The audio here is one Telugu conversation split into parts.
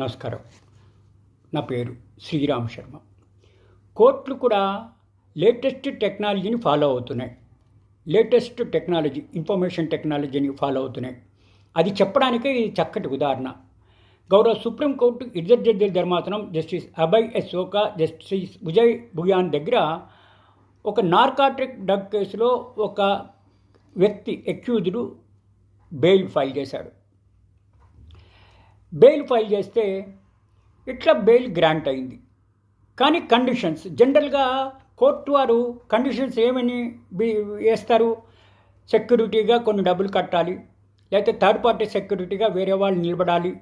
నమస్కారం. నా పేరు శ్రీరామ్ శర్మ. కోర్టులు కూడా లేటెస్ట్ టెక్నాలజీని ఫాలో అవుతున్నాయి. లేటెస్ట్ టెక్నాలజీ ఇన్ఫర్మేషన్ టెక్నాలజీని ఫాలో అవుతున్నాయి. అది చెప్పడానికే ఇది చక్కటి ఉదాహరణ. గౌరవ సుప్రీంకోర్టు ఇద్దరు జడ్జిల ధర్మాసనం justice Abhay S Oka justice Vijay Bhuyan దగ్గర ఒక నార్కాటిక్ డ్రగ్ కేసులో ఒక వ్యక్తి అక్యూజ్డ్ బెయిల్ ఫైల్ చేశాడు. బెయిల్ ఫైల్ చేస్తే ఇట్లా బెయిల్ గ్రాంట్ అయింది. కానీ కండిషన్స్ జనరల్గా కోర్టు వారు కండిషన్స్ ఏమని వేస్తారు? సెక్యూరిటీగా కొన్ని డబ్బులు కట్టాలి లేకపోతే థర్డ్ పార్టీ సెక్యూరిటీగా వేరే వాళ్ళు నిలబడాలి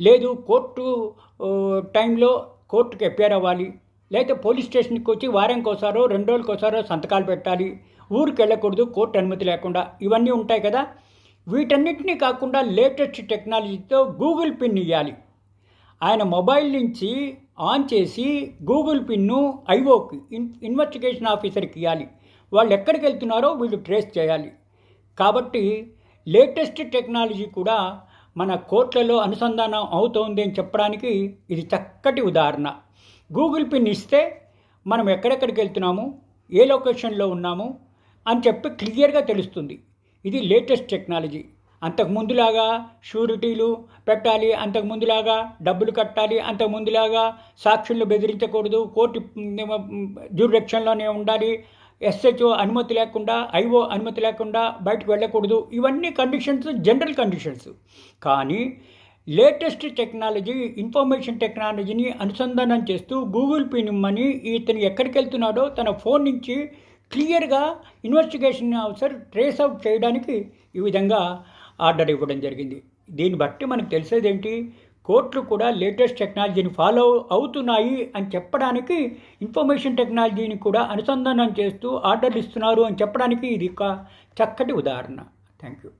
లేదు కోర్టు టైంలో కోర్టుకి అపేర్ అవ్వాలి లేకపోతే పోలీస్ స్టేషన్కి వచ్చి వారానికి ఒకసారో రెండు రోజులకోసారో సంతకాలు పెట్టాలి ఊరికి వెళ్ళకూడదు కోర్టు అనుమతి లేకుండా. ఇవన్నీ ఉంటాయి కదా. వీటన్నిటినీ కాకుండా లేటెస్ట్ టెక్నాలజీతో గూగుల్ పిన్ ఇవ్వాలి ఆయన మొబైల్ నుంచి ఆన్ చేసి గూగుల్ పిన్ను ఐఓకి ఇన్ ఇన్వెస్టిగేషన్ ఆఫీసర్కి ఇవ్వాలి వాళ్ళు ఎక్కడికి వెళ్తున్నారో వీళ్ళు ట్రేస్ చేయాలి. కాబట్టి లేటెస్ట్ టెక్నాలజీ కూడా మన కోర్టులలో అనుసంధానం అవుతోంది అని చెప్పడానికి ఇది చక్కటి ఉదాహరణ. గూగుల్ పిన్ ఇస్తే మనం ఎక్కడెక్కడికి వెళ్తున్నాము ఏ లొకేషన్లో ఉన్నాము అని చెప్పి క్లియర్గా తెలుస్తుంది. ఇది లేటెస్ట్ టెక్నాలజీ. అంతకు ముందులాగా షూరిటీలు పెట్టాలి అంతకు ముందులాగా డబ్బులు కట్టాలి అంతకు ముందులాగా సాక్షులను బెదిరించకూడదు కోర్టు జ్యూరిడక్షన్లోనే ఉండాలి ఎస్హెచ్ఓ అనుమతి లేకుండా ఐఓ అనుమతి లేకుండా బయటకు వెళ్ళకూడదు. ఇవన్నీ కండిషన్స్ జనరల్ కండిషన్స్. కానీ లేటెస్ట్ టెక్నాలజీ ఇన్ఫర్మేషన్ టెక్నాలజీని అనుసంధానం చేస్తూ గూగుల్ పిన్ ఇమ్మని ఇతను ఎక్కడికి వెళ్తున్నాడో తన ఫోన్ నుంచి క్లియర్గా ఇన్వెస్టిగేషన్ ఆఫీసర్ ట్రేస్ అవుట్ చేయడానికి ఈ విధంగా ఆర్డర్ ఇవ్వడం జరిగింది. దీన్ని బట్టి మనకు తెలిసేది ఏంటి కోర్టులు కూడా లేటెస్ట్ టెక్నాలజీని ఫాలో అవుతున్నాయి అని చెప్పడానికి ఇన్ఫర్మేషన్ టెక్నాలజీని కూడా అనుసంధానం చేస్తూ ఆర్డర్లు ఇస్తున్నారు అని చెప్పడానికి ఇది ఒక చక్కటి ఉదాహరణ. Thank you